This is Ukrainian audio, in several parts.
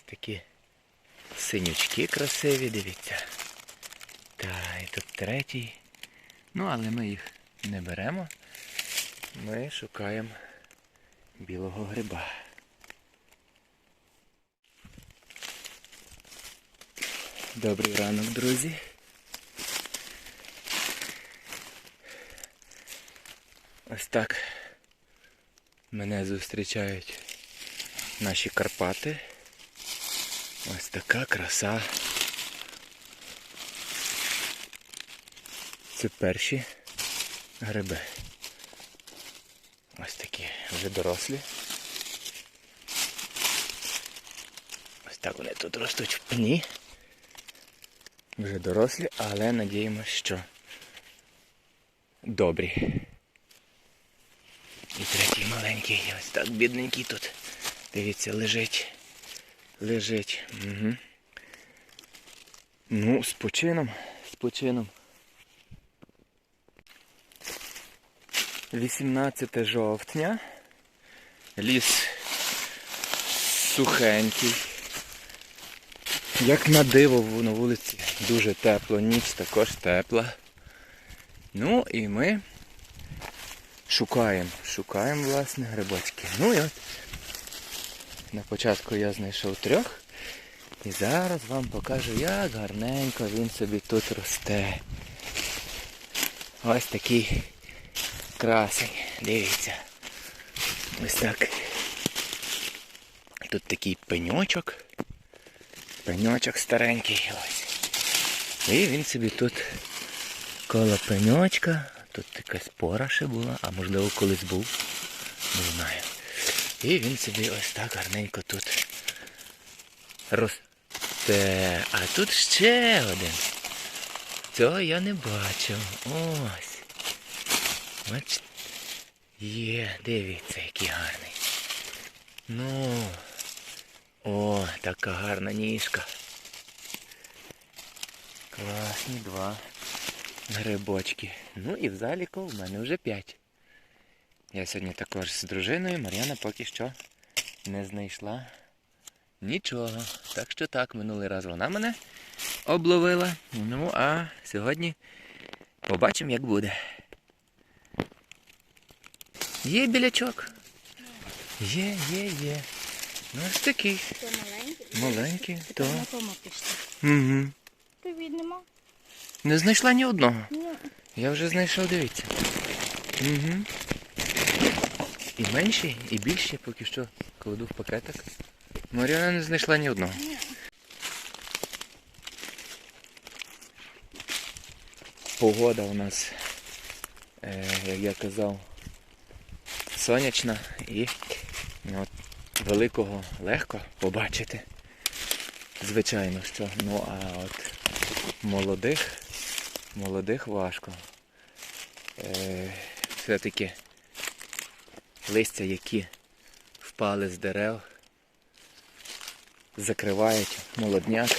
Ось такі синючки красиві, дивіться. Та, і тут третій. Ну, але ми їх не беремо. Ми шукаємо білого гриба. Добрий ранок, друзі. Ось так мене зустрічають наші Карпати. Ось така краса. Це перші гриби. Ось такі вже дорослі. Ось так вони тут ростуть в пні. Вже дорослі, але надіємося, що добрі. І третій маленький, ось так бідненький тут. Дивіться, лежить. Лежить. Угу. Ну, з почином, з почином. 18 жовтня. Ліс сухенький. Як на диво на вулиці дуже тепло, ніч також тепла. Ну і ми шукаємо, шукаємо, власне, грибочки. Ну і от на початку я знайшов трьох. І зараз вам покажу, як гарненько він собі тут росте. Ось такий красень. Дивіться. Ось так. Тут такий пеньочок. Пеньочок старенький. Ось. І він собі тут коло пеньочка. Тут якась пора ще була, а можливо колись був. Не знаю. І він собі ось так гарненько тут росте. А тут ще один. Цього я не бачив. Ось. Бачите? Є, дивіться, який гарний. Ну. О, така гарна ніжка. Класні два грибочки. Ну і в заліку в мене вже п'ять. Я сьогодні також з дружиною, Мар'яна поки що не знайшла нічого. Так що так, минулий раз вона мене обловила. Ну, а сьогодні побачимо, як буде. Є білячок. Є, є, є. Ну ось такий. Це маленький. Маленький, то. на тому пішли. Угу. Ти віднема? Не знайшла ні одного. Ні. Я вже знайшов, дивіться. Угу. І менші, і більші поки що кладу в пакетик. Маріана не знайшла ні одного. Погода у нас, е, як я казав, сонячна і от, великого легко побачити. Звичайно, що. Ну а от молодих, молодих важко. Е, все-таки листя, які впали з дерев, закривають молодняк.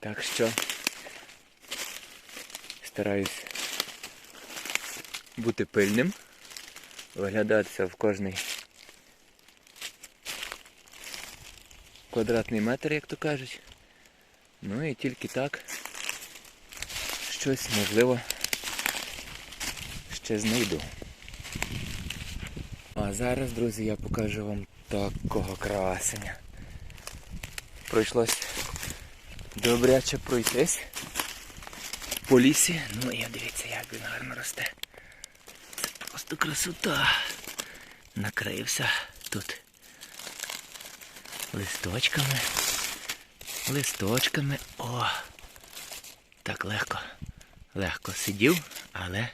Так що стараюсь бути пильним, виглядатися в кожний квадратний метр, як то кажуть. Ну і тільки так щось можливо ще знайду. А зараз, друзі, я покажу вам такого красення. Пройшлось добряче пройтись по лісі. Ну і дивіться, як він гарно росте. Це просто красота. Накрився тут листочками. Листочками. О! Так легко. Легко сидів, але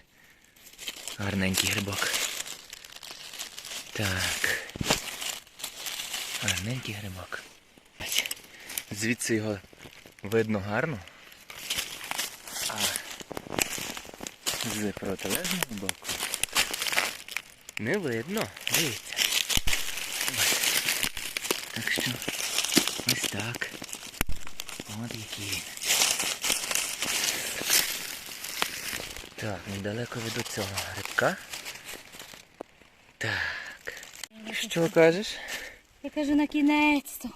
гарненький грибок. Так. Гарненький грибок. Звідси його видно гарно. А з протилежного боку не видно. Дивіться. Так що ось так. От який він. Так, недалеко від цього грибка. Так. Що кажеш? Я кажу, на кінець-то.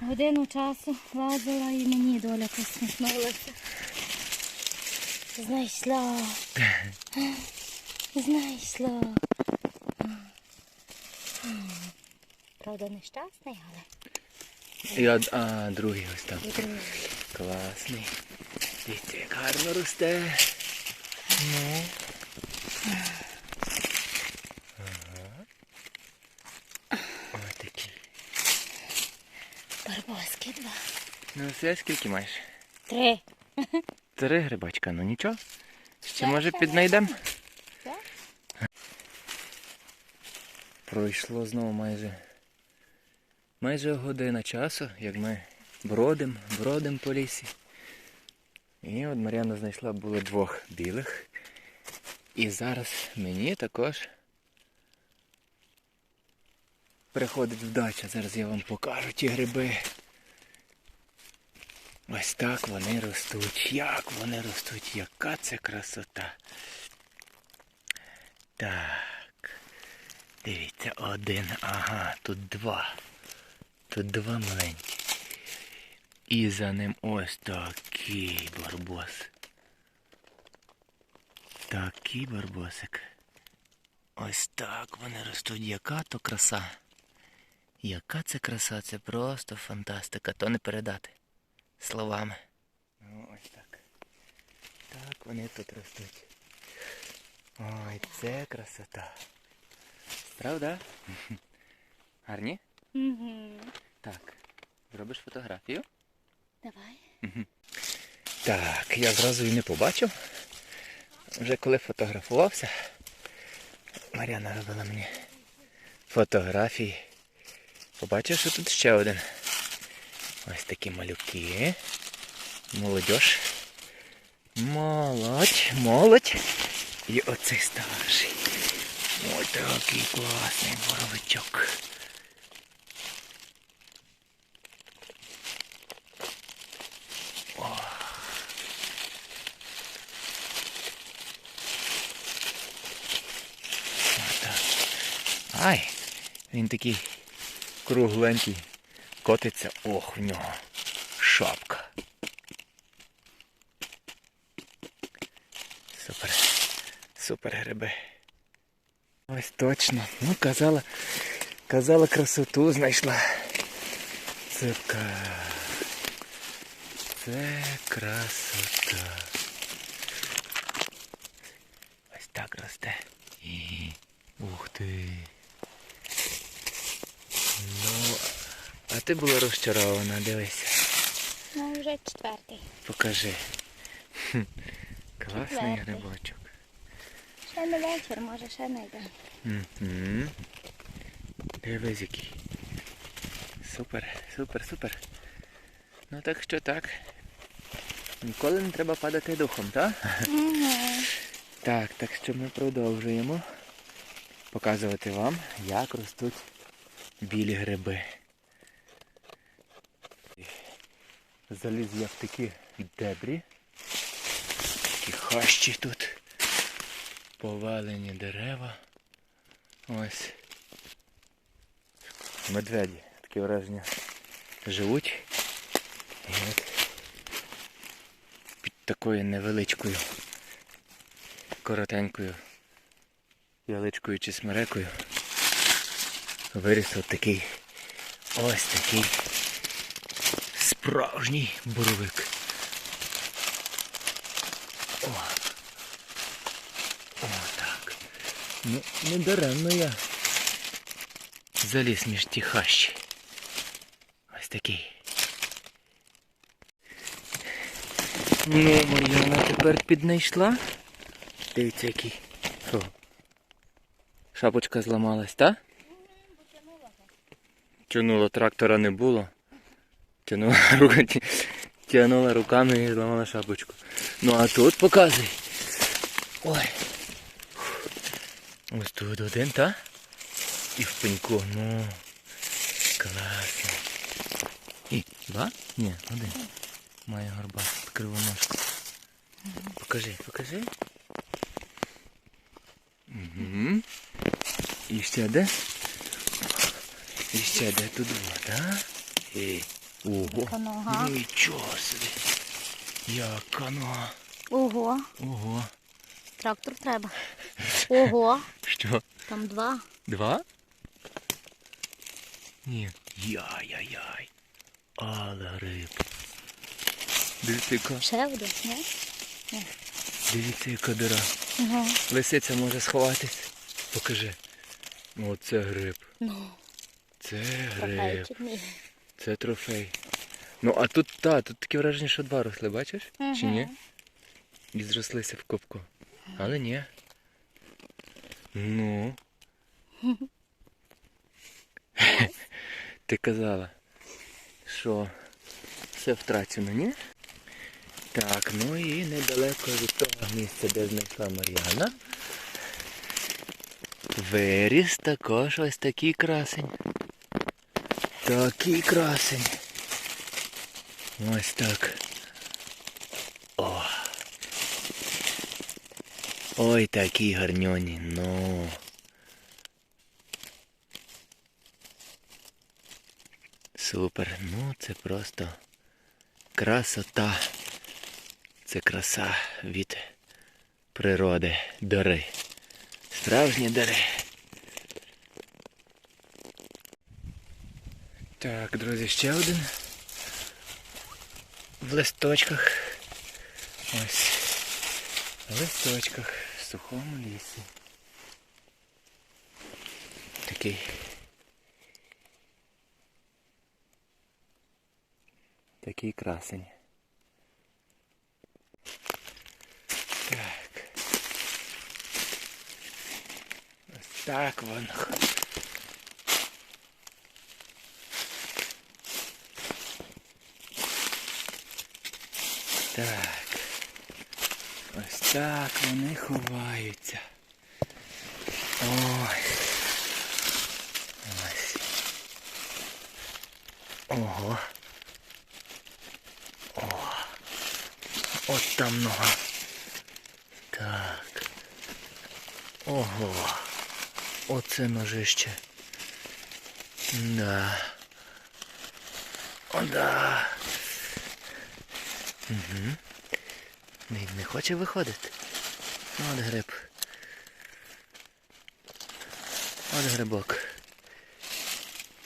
Годину часу лазила і мені доля посміхнулася. Знайшла. Знайшла. Правда, нещасний, але І од... А, другий ось там. і другий. Класний. Дивіться, як гарно росте. Ну. Ага. Ось такий. Барбоски два. Ну все, скільки маєш? Три. Три грибочка, ну нічого. Ще може піднайдемо. Пройшло знову майже майже година часу, як ми бродим, бродим по лісі. І от Мар'яна знайшла було двох білих. І зараз мені також приходить вдача. Зараз я вам покажу ті гриби. Ось так вони ростуть. Як вони ростуть, яка це красота. Так. Дивіться, один, ага, тут два. Тут два маленькі. І за ним ось такий барбос. Такий барбосик. Ось так вони ростуть. Яка то краса. Яка це краса, це просто фантастика. То не передати словами. Ну, ось так. Так вони тут ростуть. Ой, це красота. Правда? Гарні? Угу. Так. Зробиш фотографію? Давай. Так, я зразу і не побачив. Вже коли фотографувався, Мар'яна робила мені фотографії. Побачив, що тут ще один. Ось такі малюки. Молодьож. Молодь, молодь. І оцей старший. Ой, такий класний боровичок. Отак. Ай, він такий кругленький. Котиться. Ох, в нього. Шапка. Супер. Супер гриби. Ось точно. Ну, казала, казала красоту знайшла. Це ка. Це красота. Ось так росте. Ух ти. Ну, а ти була розчарована, дивися. Ну, вже четвертий. Покажи. Хм, Класний Четвертий. грибочок. Ще не вечір, може ще не йде. Угу. Дивись який. Супер, супер, супер. Ну так що так. Ніколи не треба падати духом, так? Так, так що ми продовжуємо показувати вам, як ростуть білі гриби. Заліз я в такі дебрі. Такі хащі тут. Повалені дерева. Ось. Медведі. Таке враження живуть. І от під такою невеличкою коротенькою яличкою чи смерекою виріс от такий ось такий справжній боровик. О. О, так. Ну, не даремно я заліз між ті хащі. Ось такий. Ну, Мар'яна тепер піднайшла. Дивіться який. Шапочка зламалась, та? Тянула трактора не було. Тянула, тянула руками і зламала шапочку. Ну а тут показуй. Ой. Ось тут один, та? І в пеньку, ну. Класно. І два? Ні, один. Має горба кривоножку. Покажи, покажи. Угу. І ще де? І ще де тут вода. І... Ого. Нога. Нічого собі. Яка нога. Ого, Ого. трактор треба. Ого, Що? там два. Два? Ні. Яй-яй-яй. Але риб. Дивіться, яка, Ще один, ні? дивіться, яка дира. Ага. Лисиця може сховатись. Покажи. Оце гриб. Ну, Це гриб. Це трофей. Ну, а тут, та, тут таке враження, що два росли, бачиш? Чи ні? І зрослися в кубку. Але ні. Ну. Ти казала, що все втрачено, ні? Так, ну і недалеко від того місця, де знайшла Мар'яна. Виріс також ось такий красень. Такий красень. Ось так. О. Ой, такі гарньоні, ну. Супер. Ну, це просто красота. Це краса від природи, дари. Справжні дари. Так, друзі, ще один. В листочках. Ось. В листочках в сухому лісі. Такий. Такий красень. Так. Ось так воно. Так. Ось так вони ховаються. Ой. Ось. Ого. О. От там нога. Так. Ого. Оце ножище. Да. О, да. Угу. Не, не хоче виходити. От гриб. От грибок.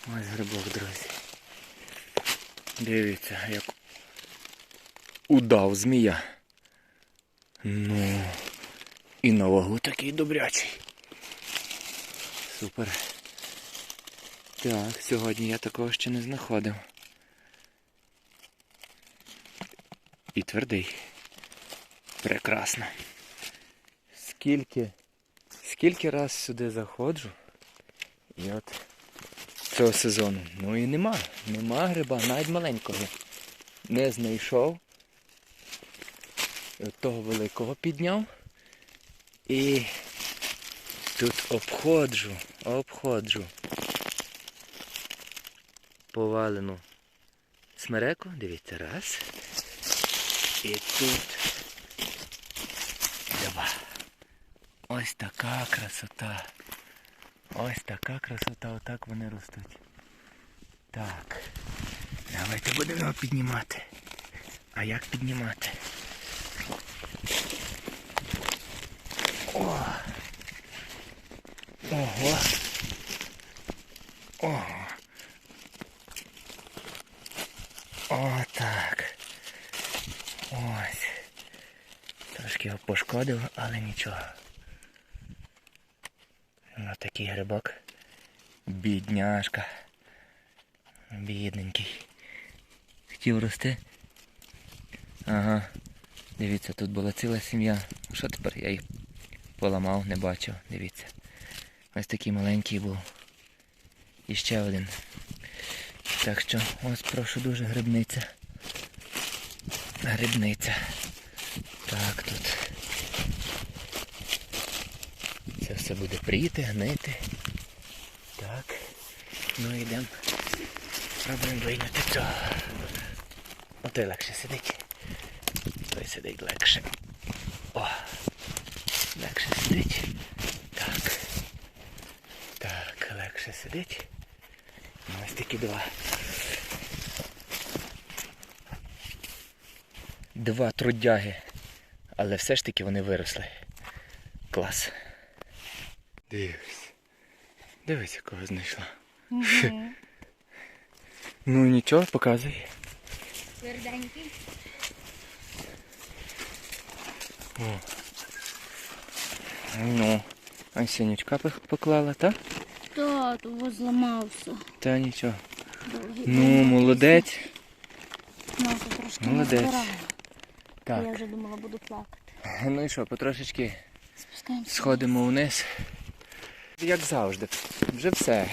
Ось грибок, друзі. Дивіться, як удав змія. Ну, і на вагу такий добрячий. Супер. Так, сьогодні я такого ще не знаходив. І твердий. Прекрасно. Скільки, скільки раз сюди заходжу. І от цього сезону. Ну і нема. Нема гриба, навіть маленького. Не знайшов. І от того великого підняв. І тут обходжу, обходжу. Повалену смереку. Дивіться, раз. І тут два. Ось така красота. Ось така красота, отак вони ростуть. Так. Давайте будемо його піднімати. А як піднімати? О! Ого! О, так. Ось. Трошки його пошкодив, але нічого. Ну такий грибок. Бідняшка. Бідненький. Хотів рости. Ага. Дивіться, тут була ціла сім'я. Що тепер? Я їх поламав, не бачив. Дивіться. Ось такий маленький був. І ще один. Так що ось прошу дуже грибниця. Грибниця. Так, тут. Це все буде пріти, гнити. Так. Ну йдемо. Пробуємо вийняти цього. Отой легше сидить. Той сидить легше. О! Легше сидить. Так. Так, легше сидить. Ну, Ось такі два. Два трудяги. Але все ж таки вони виросли. Клас. Дивись. Дивись, якого знайшла. Угу. Ну нічого, показуй. Тверденький. О. Ну, а синючка поклала, та? Та, того зламався. Та нічого. Довгий Ну, молодець. Носа трошки Молодець. Так. Я вже думала, буду плакати. Ну і що, потрошечки Спускаємося. сходимо вниз. Як завжди. Вже все.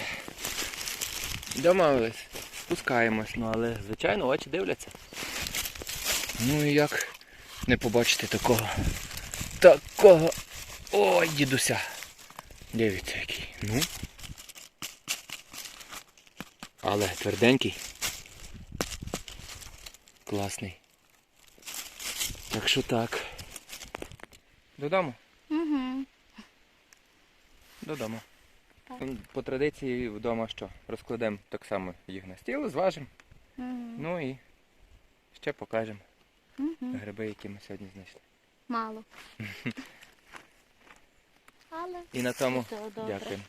Домовились. Спускаємось, ну але, звичайно, очі дивляться. Ну і як не побачити такого. Такого. Ой, дідуся. Дивіться який. Ну. Але тверденький. Класний. Так що так. Додому. Угу. Додому. Так. По традиції вдома що? Розкладемо так само їх на стіл, зважимо. Угу. Ну і ще покажемо Угу. гриби, які ми сьогодні знайшли. Мало. Але І на тому все добре. дякуємо.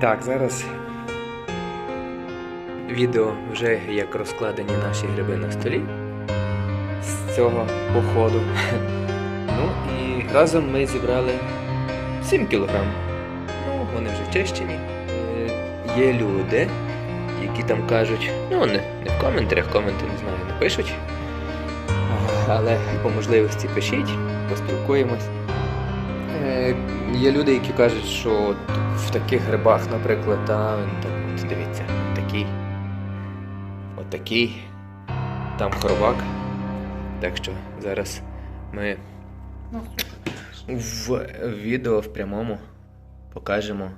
Так, зараз відео вже як розкладені наші гриби на столі з цього походу. Ну і разом ми зібрали 7 кілограм. Ну, вони вже чищені. Е, Є люди, які там кажуть, ну не, не в коментарях, коменти не знаю, не пишуть. Але по можливості пишіть, поспілкуємось. Е, Є люди, які кажуть, що в таких грибах, наприклад, та, так, от дивіться, такий, отакий, там хробак. Так що зараз ми в відео в прямому покажемо,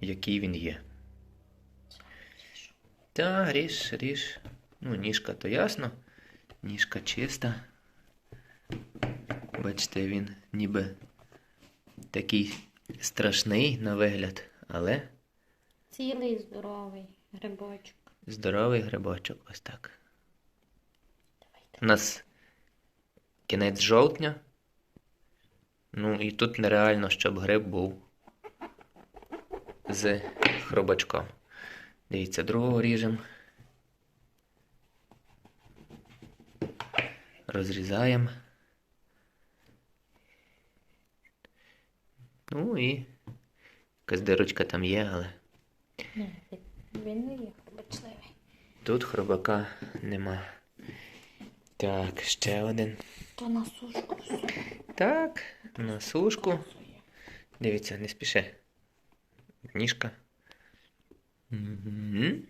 який він є. Та, ріж, ріж. Ну, ніжка то ясно. Ніжка чиста. Бачите, він ніби такий страшний на вигляд, але Цілий здоровий грибочок. здоровий грибочок. Ось так. У нас кінець жовтня. Ну і тут нереально, щоб гриб був з хробачком. Дивіться, другого ріжемо. Розрізаємо. Ну і якась дирочка там є, але Ні, він не є хробачливий. тут хробака нема. Так, ще один. То на сушку. Так, на сушку. Дивіться, не спіши. Ніжка. Мгм.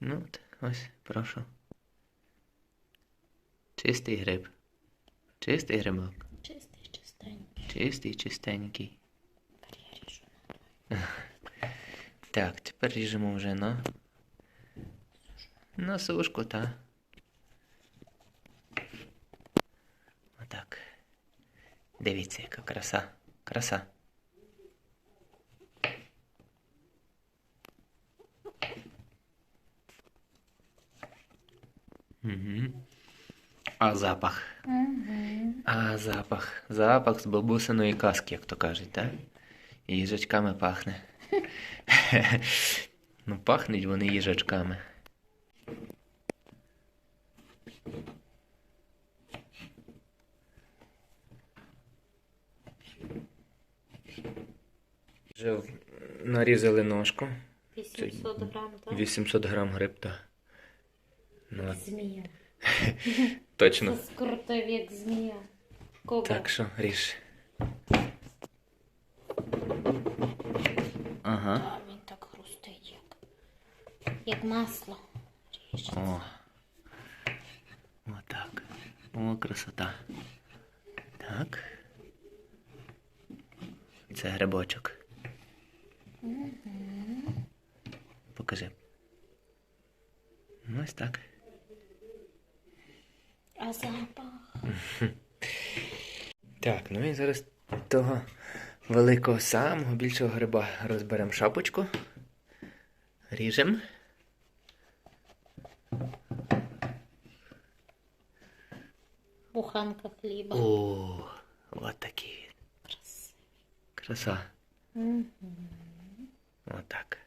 Ну, от, ось, прошу. Чистий гриб. Чистий грибок. Чистий, чистий. Чистий, чистенький. Так, тепер ріжемо вже на. На сушку, та. Отак. Дивіться, яка краса. Краса. Угу. А запах. А запах. Запах з бабусиної казки, як то кажуть, так? І їжачками пахне. ну, пахнуть вони їжачками. Вже нарізали ножку. 800 грам, так? 800 грам гриб, так. Ну, Змія. точно. Це скрутив, як змія. Кобра. Так що ріж. Ага. А, він так хрустить, як, як масло. Ріж. О. Отак. О, красота. Так. Це грибочок. Покажи. Ну, Ось так. А запах. Так, ну і зараз того великого самого більшого гриба розберемо шапочку. Ріжемо. Буханка хліба. О, от такий він. Краса. Мгм. Отак.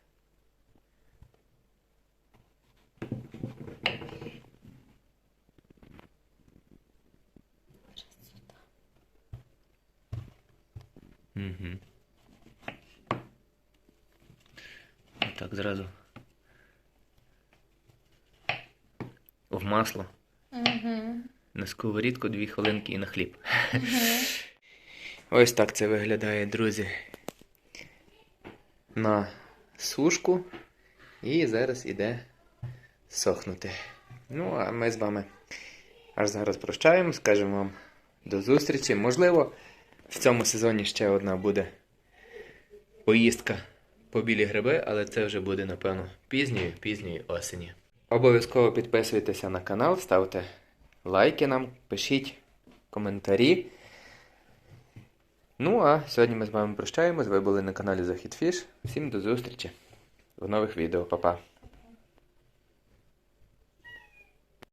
Угу. Отак зразу. В масло. Мгм. На сковорідку дві хвилинки і на хліб. Ось так це виглядає, друзі. На сушку. І зараз іде сохнути. Ну, а ми з вами аж зараз прощаємо, скажемо вам до зустрічі. Можливо, в цьому сезоні ще одна буде поїздка по білі гриби, але це вже буде, напевно, пізньої, пізньої осені. Обов'язково підписуйтеся на канал, ставте лайки нам, пишіть коментарі. Ну а сьогодні ми з вами прощаємось. Ви були на каналі Захід Фіш. Всім до зустрічі в нових відео. Па-па.